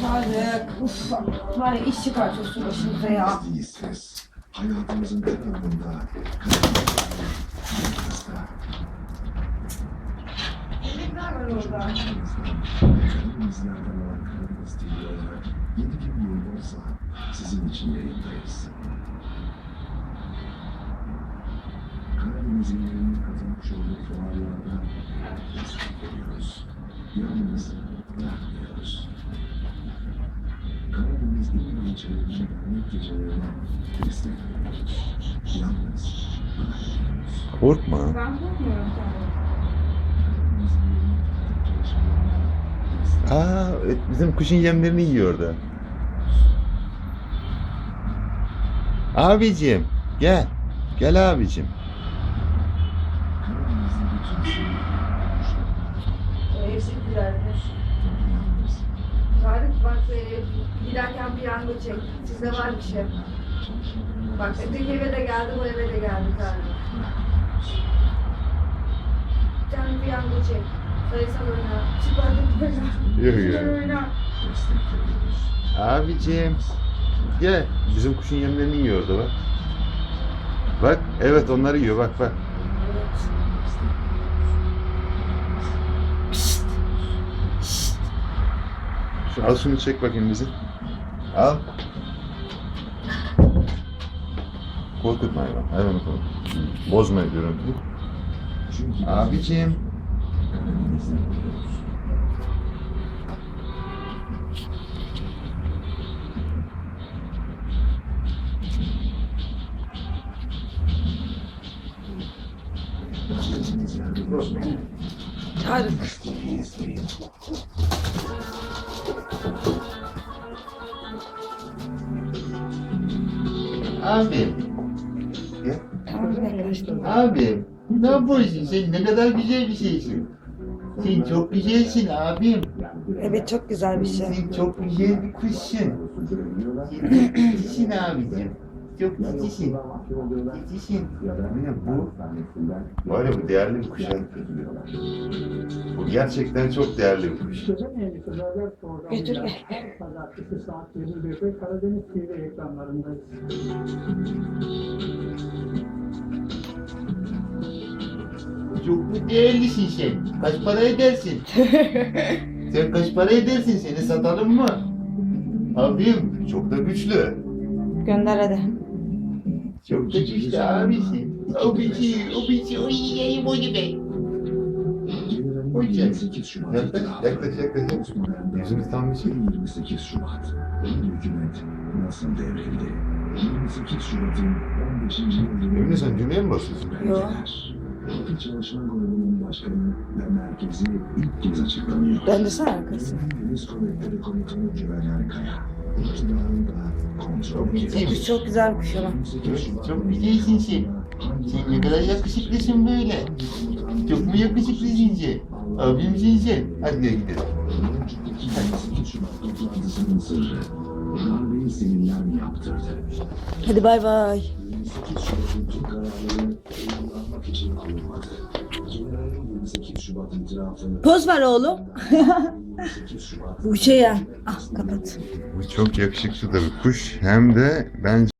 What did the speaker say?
Tarık. Uf, var ya iş çıkartıyorsun başımıza ya. Değilsiniz. Hayatımızın her anında yanınızda, Elimler var orada. Karadenizlerden olan Karadeniz TV olarak yeni bir yolumuzla sizin için yayındayız. Karadeniz'in yerine kazanmış olduğu fuarlarda destek veriyoruz. Yalnız Karadeniz İl ilçelerinin dernek gecelerine destek. Yalnız. Korkma. Ben korkmuyorum Aa, evet, bizim kuşun yemlerini yiyor orada. Abicim, gel. Gel abicim. Hepsi yalnız Tarık bak e, giderken piyango çek. Sizde var bir şey. Bak öteki eve de geldi, bu eve de geldi Tarık. Bir tane piyango çek. Sayısal oyna. Çıkardık oyna. Güzel ya. oyna. Abicim, gel. Bizim kuşun yemlerini yiyor orada bak. Bak, evet onları yiyor bak bak. Şu, al şunu çek bakayım bizi. Al. Korkutma hayvan. Hayvanı korkutma. Bozma görüntüyü. Abicim. Tarık. Yaklaştım. Abim. Ne yapıyorsun sen? Ne kadar güzel bir şeysin. Sen çok güzelsin abim. Evet çok güzel bir şey. Sen çok güzel bir kuşsun. Sen çok cicisin abicim. Çok cicisin. Cicisin. Ne bu? Var ya bu değerli bir kuş. ha. Bu gerçekten çok değerli bir kuş. Çözemeyeni Sözlerler programında Götür gel. pazartesi saat 21'de Karadeniz TV ekranlarındayız. Çok mu değerlisin sen? Kaç para edersin? sen kaç para edersin? Seni satalım mı? Abim çok da güçlü. Gönder hadi. Çok da güçlü abisi. Abici, abici, oy yiyeyim onu be. Generalin 28 Şubat Yaklaş, yaklaş, yaklaş. Yüzümüz tam bir şey. 28 Şubat. Hükümet nasıl devrildi? 28 Şubat'ın 15. yılı Emine sen düğmeye mi basıyorsun? Yok. Parti Çalışma Grubu'nun başkanı ve merkezi ilk kez açıklanıyor. Döndürsene arkası. Deniz Kuvvetleri Komutanı Güven Kaya. Kuş çok güzel bir kuş ama. 28 Şubat Çok güzelsin sen. Sen ne kadar yakışıklısın böyle. Çok mu yakışıklısın sen? Abimsin sen. Hadi gel gidelim. 28 Şubat toplantısının sırrı darbeyi seninler yaptırdı. Hadi bay bay. 28 Şubat itirafı Poz ver oğlum. 28 Şubat Bu şey ya. Ah kapat. Bu çok yakışıklı da bir kuş. Hem de bence